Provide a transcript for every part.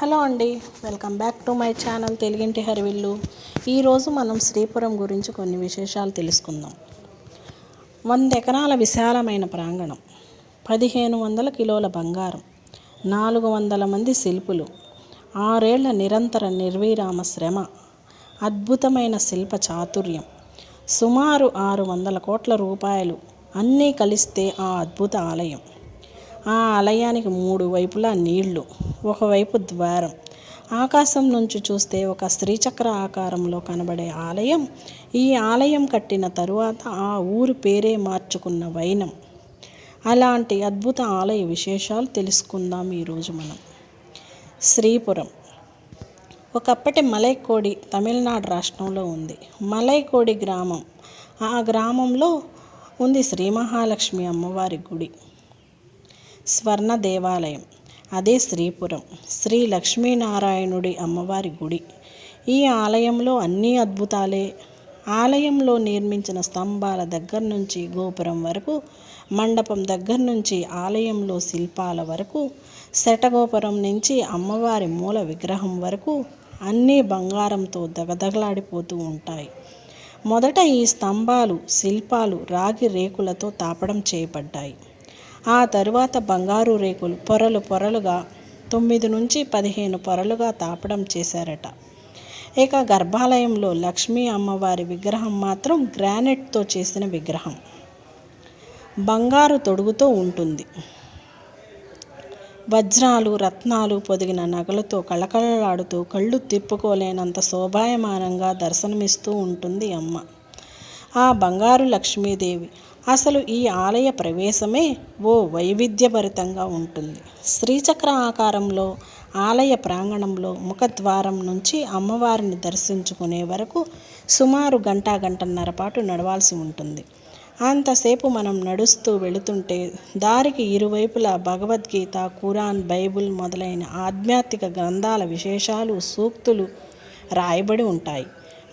Hello అండి welcome back to my channel Teluginti Harivillu. ఈరోజు మనం శ్రీపురం గురించి కొన్ని విశేషాలు తెలుసుకుందాం. వంద ఎకరాల విశాలమైన ప్రాంగణం పదిహేను వందల కిలోల బంగారం నాలుగు వందల మంది శిల్పులు ఆరేళ్ళ నిరంతర నిర్విరామ శ్రమ అద్భుతమైన శిల్ప చాతుర్యం సుమారు ఆరు వందల కోట్ల రూపాయలు అన్నీ కలిస్తే ఆ అద్భుత ఆలయం. ఆ ఆలయానికి మూడు వైపులా నీళ్ళు ఒకవైపు ద్వారం. ఆకాశం నుంచి చూస్తే ఒక శ్రీచక్ర ఆకారంలో కనబడే ఆలయం. ఈ ఆలయం కట్టిన తరువాత ఆ ఊరు పేరే మార్చుకున్న వైనం. అలాంటి అద్భుత ఆలయ విశేషాలు తెలుసుకుందాం ఈరోజు మనం. శ్రీపురం. ఒకప్పటి మలైకోడి తమిళనాడు రాష్ట్రంలో ఉంది. మలైకోడి గ్రామం. ఆ గ్రామంలో ఉంది శ్రీ మహాలక్ష్మి అమ్మవారి గుడి. స్వర్ణ దేవాలయం. అదే శ్రీపురం. శ్రీ లక్ష్మీనారాయణుడి అమ్మవారి గుడి. ఈ ఆలయంలో అన్ని అద్భుతాలే. ఆలయంలో నిర్మించిన స్తంభాల దగ్గర నుంచి గోపురం వరకు మండపం దగ్గర నుంచి ఆలయంలో శిల్పాల వరకు శటగోపురం నుంచి అమ్మవారి మూల విగ్రహం వరకు అన్నీ బంగారంతో దగదగలాడిపోతూ ఉంటాయి. మొదట ఈ స్తంభాలు శిల్పాలు రాగి రేకులతో తాపడం చేయబడ్డాయి. ఆ తరువాత బంగారు రేకులు పొరలు పొరలుగా తొమ్మిది నుంచి పదిహేను పొరలుగా తాపడం చేశారట. ఇక గర్భాలయంలో లక్ష్మీ అమ్మవారి విగ్రహం మాత్రం గ్రానైట్తో చేసిన విగ్రహం. బంగారు తొడుగుతో ఉంటుంది. వజ్రాలు రత్నాలు పొదిగిన నగలతో కళకళలాడుతూ కళ్ళు తిప్పుకోలేనంత శోభాయమానంగా దర్శనమిస్తూ ఉంటుంది అమ్మ. ఆ బంగారు లక్ష్మీదేవి. అసలు ఈ ఆలయ ప్రవేశమే ఓ వైవిధ్యభరితంగా ఉంటుంది. శ్రీచక్ర ఆకారంలో ఆలయ ప్రాంగణంలో ముఖద్వారం నుంచి అమ్మవారిని దర్శించుకునే వరకు సుమారు గంట గంటన్నర పాటు నడవాల్సి ఉంటుంది. అంతసేపు మనం నడుస్తూ వెళుతుంటే దారికి ఇరువైపులా భగవద్గీత ఖురాన్ బైబుల్ మొదలైన ఆధ్యాత్మిక గ్రంథాల విశేషాలు సూక్తులు రాయబడి ఉంటాయి.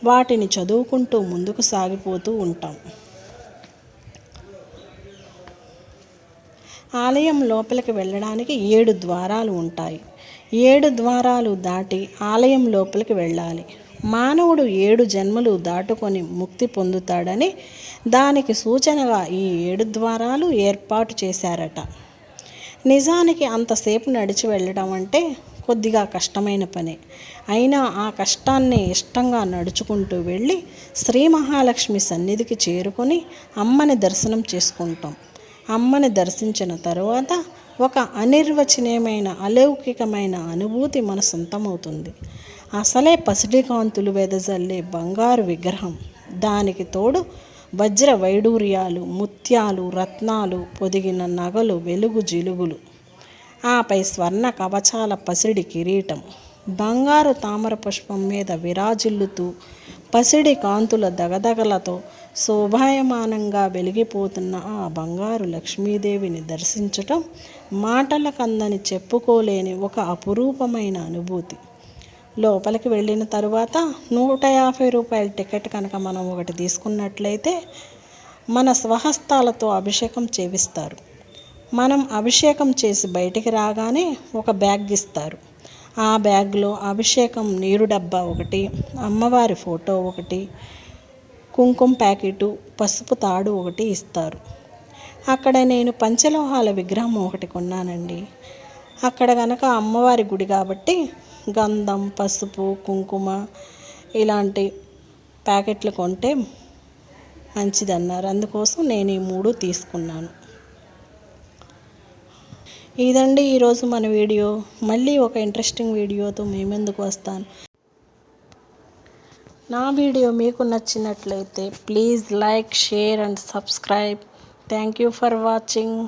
వాటిని చదువుకుంటూ ముందుకు సాగిపోతూ ఉంటాం. ఆలయం లోపలికి వెళ్ళడానికి ఏడు ద్వారాలు ఉంటాయి. ఏడు ద్వారాలు దాటి ఆలయం లోపలికి వెళ్ళాలి. మానవుడు ఏడు జన్మలు దాటుకొని ముక్తి పొందుతాడని దానికి సూచనగా ఈ ఏడు ద్వారాలు ఏర్పాటు చేశారట. నిజానికి అంతసేపు నడిచి వెళ్ళడం అంటే కొద్దిగా కష్టమైన పని. అయినా ఆ కష్టాన్ని ఇష్టంగా నడుచుకుంటూ వెళ్ళి శ్రీ మహాలక్ష్మి సన్నిధికి చేరుకొని అమ్మని దర్శనం చేసుకుంటాం. అమ్మని దర్శించిన తరువాత ఒక అనిర్వచనీయమైన అలౌకికమైన అనుభూతి మన సొంతమవుతుంది. అసలే పసిడి కాంతులు వెదజల్లే బంగారు విగ్రహం. దానికి తోడు వజ్ర వైడూర్యాలు ముత్యాలు రత్నాలు పొదిగిన నగలు వెలుగు జిలుగులు. ఆపై స్వర్ణ కవచాల పసిడి కిరీటం బంగారు తామర పుష్పం మీద విరాజిల్లుతూ పసిడి కాంతుల దగదగలతో శోభాయమానంగా వెలిగిపోతున్న ఆ బంగారు లక్ష్మీదేవిని దర్శించటం మాటల కందని చెప్పుకోలేని ఒక అపురూపమైన అనుభూతి. లోపలికి వెళ్ళిన తరువాత నూట యాభై రూపాయల టికెట్ కనుక మనం ఒకటి తీసుకున్నట్లయితే మన స్వహస్తాలతో అభిషేకం చేవిస్తారు. మనం అభిషేకం చేసి బయటికి రాగానే ఒక బ్యాగ్ ఇస్తారు. ఆ బ్యాగ్లో అభిషేకం నీరు డబ్బా ఒకటి అమ్మవారి ఫోటో ఒకటి కుంకుమ ప్యాకెటు పసుపు తాడు ఒకటి ఇస్తారు. అక్కడ నేను పంచలోహాల విగ్రహం ఒకటి కొన్నానండి. అక్కడ కనుక అమ్మవారి గుడి కాబట్టి గంధం పసుపు కుంకుమ ఇలాంటి ప్యాకెట్లు కొంటే మంచిదన్నారు. అందుకోసం నేను ఈ మూడు తీసుకున్నాను. ఇదండి ఈరోజు మన వీడియో. మళ్ళీ ఒక ఇంట్రెస్టింగ్ వీడియోతో మేమెందుకు వస్తాను నా వీడియో మీకు నచ్చినట్లయితే please like share and subscribe. Thank you for watching